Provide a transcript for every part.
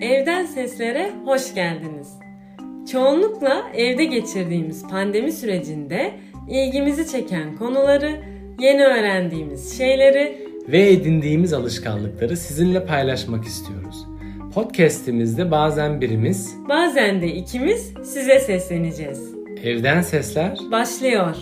Evden seslere hoş geldiniz. Çoğunlukla evde geçirdiğimiz pandemi sürecinde ilgimizi çeken konuları, yeni öğrendiğimiz şeyleri ve edindiğimiz alışkanlıkları sizinle paylaşmak istiyoruz. Podcast'imizde bazen birimiz, bazen de ikimiz size sesleneceğiz. evden sesler, Başlıyor.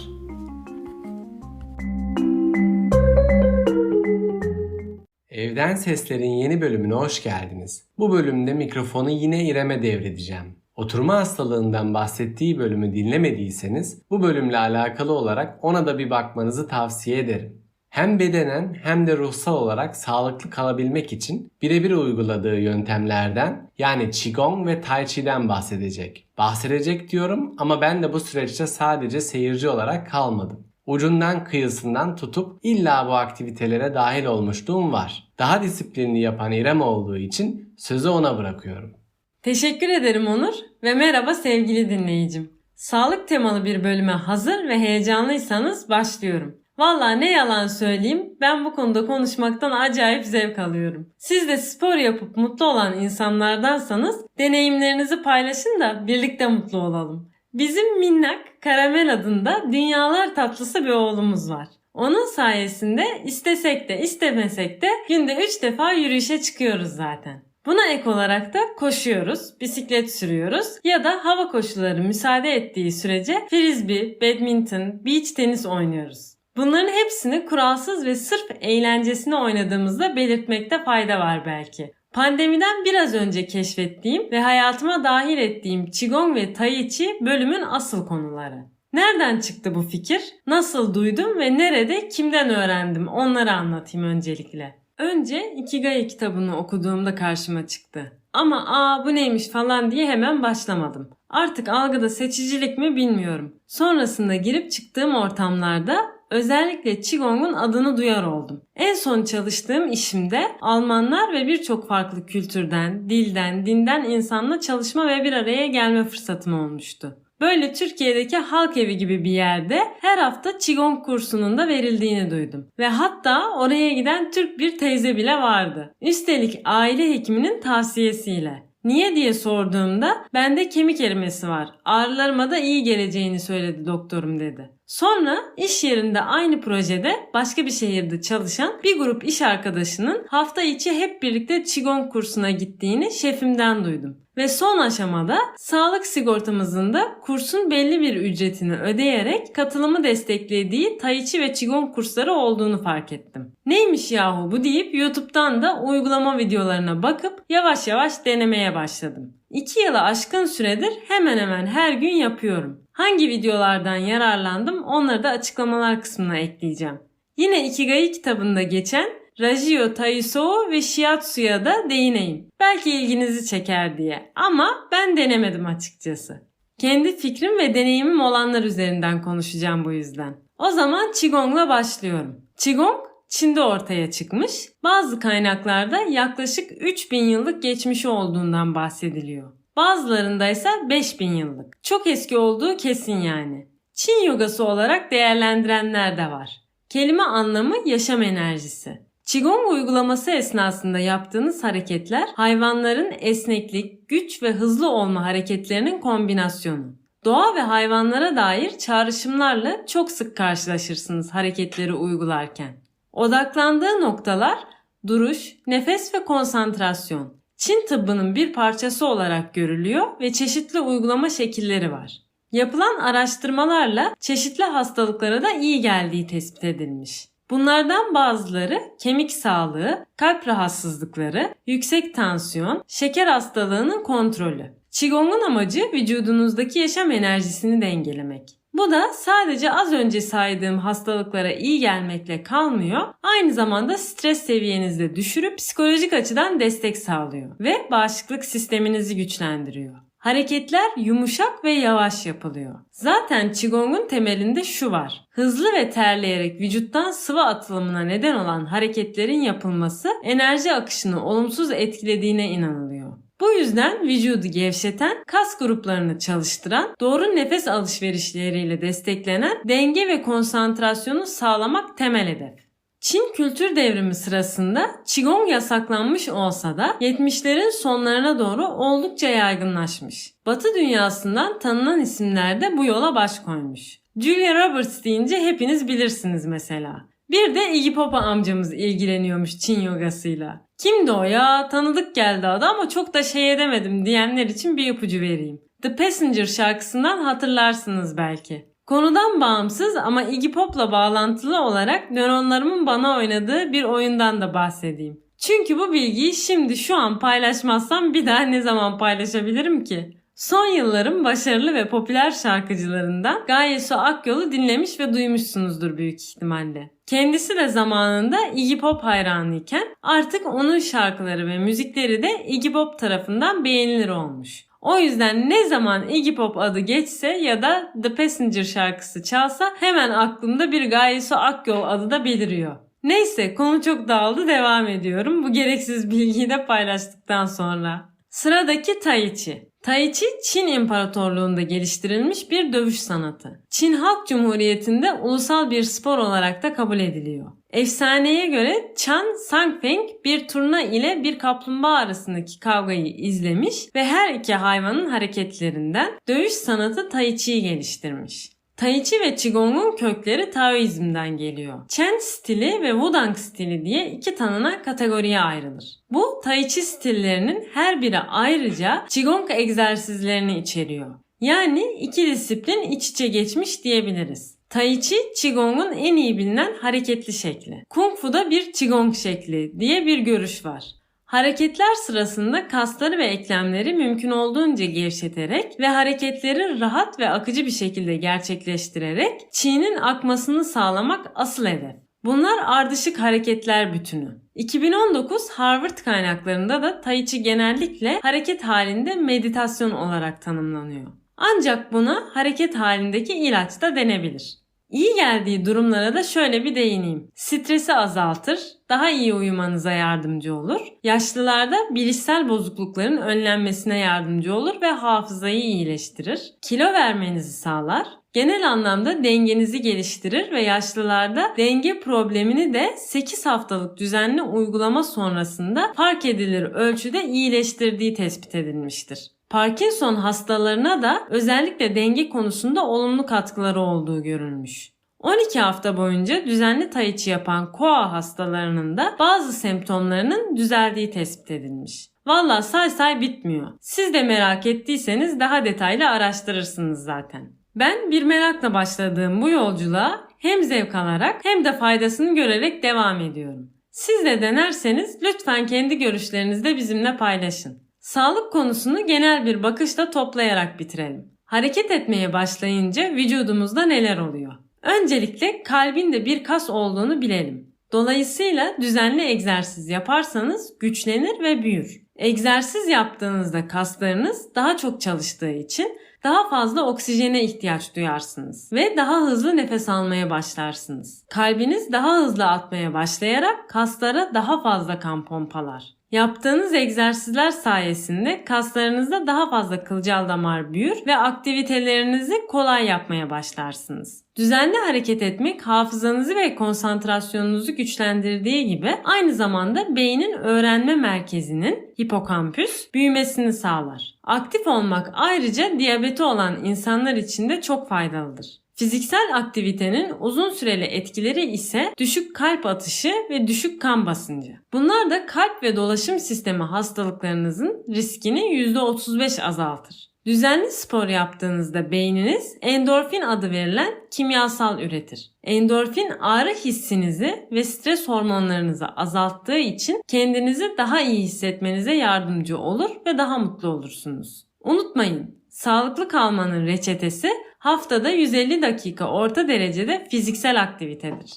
Evden Sesler'in yeni bölümüne hoş geldiniz. Bu bölümde mikrofonu yine İrem'e devredeceğim. Oturma hastalığından bahsettiği bölümü dinlemediyseniz bu bölümle alakalı olarak ona da bir bakmanızı tavsiye ederim. Hem bedenen hem de ruhsal olarak sağlıklı kalabilmek için birebir uyguladığı yöntemlerden yani Qigong ve Tai Chi'den bahsedecek. Bahsedecek diyorum ama ben de bu süreçte sadece seyirci olarak kalmadım. Ucundan kıyısından tutup illa bu aktivitelere dahil olmuşluğum var. Daha disiplinli yapan İrem olduğu için sözü ona bırakıyorum. Teşekkür ederim Onur ve merhaba sevgili dinleyicim. Sağlık temalı bir bölüme hazır ve heyecanlıysanız başlıyorum. Valla ne yalan söyleyeyim ben bu konuda konuşmaktan acayip zevk alıyorum. Siz de spor yapıp mutlu olan insanlardansanız deneyimlerinizi paylaşın da birlikte mutlu olalım. Bizim minnak Karamel adında dünyalar tatlısı bir oğlumuz var. Onun sayesinde istesek de istemesek de günde 3 defa yürüyüşe çıkıyoruz zaten. Buna ek olarak da koşuyoruz, bisiklet sürüyoruz ya da hava koşulları müsaade ettiği sürece frisbee, badminton, beach tenis oynuyoruz. Bunların hepsini kuralsız ve sırf eğlencesine oynadığımızda belirtmekte fayda var belki. Pandemiden biraz önce keşfettiğim ve hayatıma dahil ettiğim Qigong ve Tai Chi bölümün asıl konuları. Nereden çıktı bu fikir? Nasıl duydum ve nerede kimden öğrendim? Onları anlatayım öncelikle. Önce Ikigai kitabını okuduğumda karşıma çıktı. Ama aa bu neymiş falan diye hemen başlamadım. Artık algıda seçicilik mi bilmiyorum. Sonrasında girip çıktığım ortamlarda özellikle Qigong'un adını duyar oldum. En son çalıştığım işimde Almanlar ve birçok farklı kültürden, dilden, dinden insanla çalışma ve bir araya gelme fırsatım olmuştu. Böyle Türkiye'deki halk evi gibi bir yerde her hafta Qigong kursunun da verildiğini duydum. Ve hatta oraya giden Türk bir teyze bile vardı. Üstelik aile hekiminin tavsiyesiyle. Niye diye sorduğumda bende kemik erimesi var. Ağrılarıma da iyi geleceğini söyledi doktorum dedi. Sonra iş yerinde aynı projede başka bir şehirde çalışan bir grup iş arkadaşının hafta içi hep birlikte Qigong kursuna gittiğini şefimden duydum. Ve son aşamada sağlık sigortamızın da kursun belli bir ücretini ödeyerek katılımı desteklediği Tai Chi ve Qigong kursları olduğunu fark ettim. Neymiş yahu bu deyip YouTube'dan da uygulama videolarına bakıp yavaş yavaş denemeye başladım. 2 yılı aşkın süredir hemen hemen her gün yapıyorum. Hangi videolardan yararlandım onları da açıklamalar kısmına ekleyeceğim. Yine Ikigai kitabında geçen Rajio Taisou ve Shiatsu'ya da değineyim. Belki ilginizi çeker diye ama ben denemedim açıkçası. Kendi fikrim ve deneyimim olanlar üzerinden konuşacağım bu yüzden. O zaman Qigong'la başlıyorum. Qigong Çin'de ortaya çıkmış. Bazı kaynaklarda yaklaşık 3000 yıllık geçmişi olduğundan bahsediliyor. Bazılarında ise 5000 yıllık. Çok eski olduğu kesin yani. Çin yogası olarak değerlendirenler de var. Kelime anlamı yaşam enerjisi. Qigong uygulaması esnasında yaptığınız hareketler hayvanların esneklik, güç ve hızlı olma hareketlerinin kombinasyonu. Doğa ve hayvanlara dair çağrışımlarla çok sık karşılaşırsınız hareketleri uygularken. Odaklandığı noktalar duruş, nefes ve konsantrasyon. Çin tıbbının bir parçası olarak görülüyor ve çeşitli uygulama şekilleri var. Yapılan araştırmalarla çeşitli hastalıklara da iyi geldiği tespit edilmiş. Bunlardan bazıları kemik sağlığı, kalp rahatsızlıkları, yüksek tansiyon, şeker hastalığının kontrolü. Qigong'un amacı vücudunuzdaki yaşam enerjisini dengelemek. Bu da sadece az önce saydığım hastalıklara iyi gelmekle kalmıyor, aynı zamanda stres seviyenizi de düşürüp psikolojik açıdan destek sağlıyor ve bağışıklık sisteminizi güçlendiriyor. Hareketler yumuşak ve yavaş yapılıyor. Zaten Qigong'un temelinde şu var. Hızlı ve terleyerek vücuttan sıvı atılımına neden olan hareketlerin yapılması enerji akışını olumsuz etkilediğine inanılıyor. Bu yüzden vücudu gevşeten, kas gruplarını çalıştıran, doğru nefes alışverişleriyle desteklenen denge ve konsantrasyonu sağlamak temel hedef. Çin kültür devrimi sırasında Qigong yasaklanmış olsa da 70'lerin sonlarına doğru oldukça yaygınlaşmış. Batı dünyasından tanınan isimler de bu yola baş koymuş. Julia Roberts deyince hepiniz bilirsiniz mesela. Bir de Iggy Pop amcamız ilgileniyormuş Çin yogasıyla. Kimdi o ya? Tanıdık geldi adı ama çok da şey edemedim diyenler için bir ipucu vereyim. The Passenger şarkısından hatırlarsınız belki. Konudan bağımsız ama Iggy Pop'la bağlantılı olarak nöronlarımın bana oynadığı bir oyundan da bahsedeyim. Çünkü bu bilgiyi şimdi şu an paylaşmazsam bir daha ne zaman paylaşabilirim ki? Son yılların başarılı ve popüler şarkıcılarından Gaye Su Akyol'u dinlemiş ve duymuşsunuzdur büyük ihtimalle. Kendisi de zamanında Iggy Pop hayranıyken artık onun şarkıları ve müzikleri de Iggy Pop tarafından beğenilir olmuş. O yüzden ne zaman Iggy Pop adı geçse ya da The Passenger şarkısı çalsa hemen aklımda bir Gaye Su Akyol adı da beliriyor. Neyse konu çok dağıldı devam ediyorum bu gereksiz bilgiyi de paylaştıktan sonra. Sıradaki Tai Chi. Tai Chi, Çin İmparatorluğu'nda geliştirilmiş bir dövüş sanatı. Çin Halk Cumhuriyeti'nde ulusal bir spor olarak da kabul ediliyor. Efsaneye göre Chan Sangfeng bir turna ile bir kaplumbağa arasındaki kavgayı izlemiş ve her iki hayvanın hareketlerinden dövüş sanatı Tai Chi'yi geliştirmiş. Tai Chi ve Qigong'un kökleri Taoizm'den geliyor. Chen stili ve Wudang stili diye iki tanınan kategoriye ayrılır. Bu Tai Chi stillerinin her biri ayrıca Qigong egzersizlerini içeriyor. Yani iki disiplin iç içe geçmiş diyebiliriz. Tai Chi, Qigong'un en iyi bilinen hareketli şekli. Kung Fu'da bir Qigong şekli diye bir görüş var. Hareketler sırasında kasları ve eklemleri mümkün olduğunca gevşeterek ve hareketleri rahat ve akıcı bir şekilde gerçekleştirerek çiğnin akmasını sağlamak asıl hedef. Bunlar ardışık hareketler bütünü. 2019 Harvard kaynaklarında da Tai Chi genellikle hareket halinde meditasyon olarak tanımlanıyor. Ancak buna hareket halindeki ilaç da denebilir. İyi geldiği durumlara da şöyle bir değineyim. Stresi azaltır, daha iyi uyumanıza yardımcı olur. Yaşlılarda bilişsel bozuklukların önlenmesine yardımcı olur ve hafızayı iyileştirir. Kilo vermenizi sağlar. Genel anlamda dengenizi geliştirir ve yaşlılarda denge problemini de 8 haftalık düzenli uygulama sonrasında fark edilir ölçüde iyileştirdiği tespit edilmiştir. Parkinson hastalarına da özellikle denge konusunda olumlu katkıları olduğu görülmüş. 12 hafta boyunca düzenli tai chi yapan koa hastalarının da bazı semptomlarının düzeldiği tespit edilmiş. Valla say say bitmiyor. Siz de merak ettiyseniz daha detaylı araştırırsınız zaten. Ben bir merakla başladığım bu yolculuğa hem zevk alarak hem de faydasını görerek devam ediyorum. Siz de denerseniz lütfen kendi görüşlerinizi de bizimle paylaşın. Sağlık konusunu genel bir bakışla toplayarak bitirelim. Hareket etmeye başlayınca vücudumuzda neler oluyor? Öncelikle kalbin de bir kas olduğunu bilelim. Dolayısıyla düzenli egzersiz yaparsanız güçlenir ve büyür. Egzersiz yaptığınızda kaslarınız daha çok çalıştığı için daha fazla oksijene ihtiyaç duyarsınız ve daha hızlı nefes almaya başlarsınız. Kalbiniz daha hızlı atmaya başlayarak kaslara daha fazla kan pompalar. Yaptığınız egzersizler sayesinde kaslarınızda daha fazla kılcal damar büyür ve aktivitelerinizi kolay yapmaya başlarsınız. Düzenli hareket etmek hafızanızı ve konsantrasyonunuzu güçlendirdiği gibi aynı zamanda beynin öğrenme merkezinin hipokampüs büyümesini sağlar. Aktif olmak ayrıca diyabeti olan insanlar için de çok faydalıdır. Fiziksel aktivitenin uzun süreli etkileri ise düşük kalp atışı ve düşük kan basıncı. Bunlar da kalp ve dolaşım sistemi hastalıklarınızın riskini %35 azaltır. Düzenli spor yaptığınızda beyniniz endorfin adı verilen kimyasal üretir. Endorfin ağrı hissinizi ve stres hormonlarınızı azalttığı için kendinizi daha iyi hissetmenize yardımcı olur ve daha mutlu olursunuz. Unutmayın, sağlıklı kalmanın reçetesi haftada 150 dakika orta derecede fiziksel aktivitedir.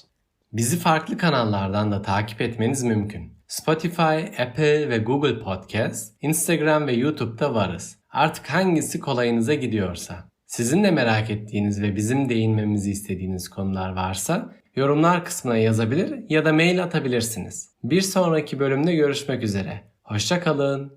Bizi farklı kanallardan da takip etmeniz mümkün. Spotify, Apple ve Google Podcast, Instagram ve YouTube'da varız. Artık hangisi kolayınıza gidiyorsa. Sizin de merak ettiğiniz ve bizim değinmemizi istediğiniz konular varsa yorumlar kısmına yazabilir ya da mail atabilirsiniz. Bir sonraki bölümde görüşmek üzere. Hoşçakalın.